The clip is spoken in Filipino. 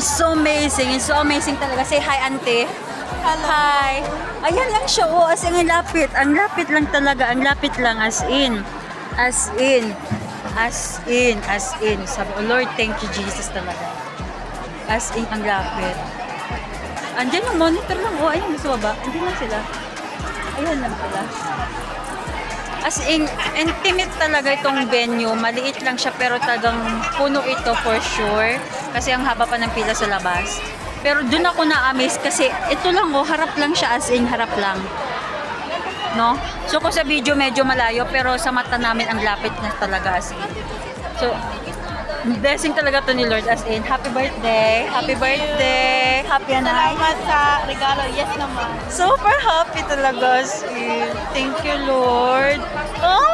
It's so amazing. It's so amazing talaga. Say hi, auntie. Hello. Hi. Ayan lang siya. Oh, as in, ang lapit. Ang lapit lang talaga. Ang lapit lang. As in. As in. As in. As in. Sabi ko, Lord, thank you, Jesus talaga. As in, ang lapit. Andyan yung monitor lang. Oh, ayun, gusto ba? Andyan lang sila. Ayan lang pala. As in, intimate talaga itong venue. Maliit lang siya pero talagang puno ito for sure. Kasi ang haba pa ng pila sa labas. Pero dun ako na-amaze kasi ito lang oh, harap lang siya as in harap lang. No? So kung sa video medyo malayo pero sa mata namin ang lapit na talaga as in. So, blessing talaga to ni Lord as in. Happy birthday! Happy birthday! Happy and Salamat sa regalo. Yes naman. Super happy talaga as in. Thank you, Lord. Ah!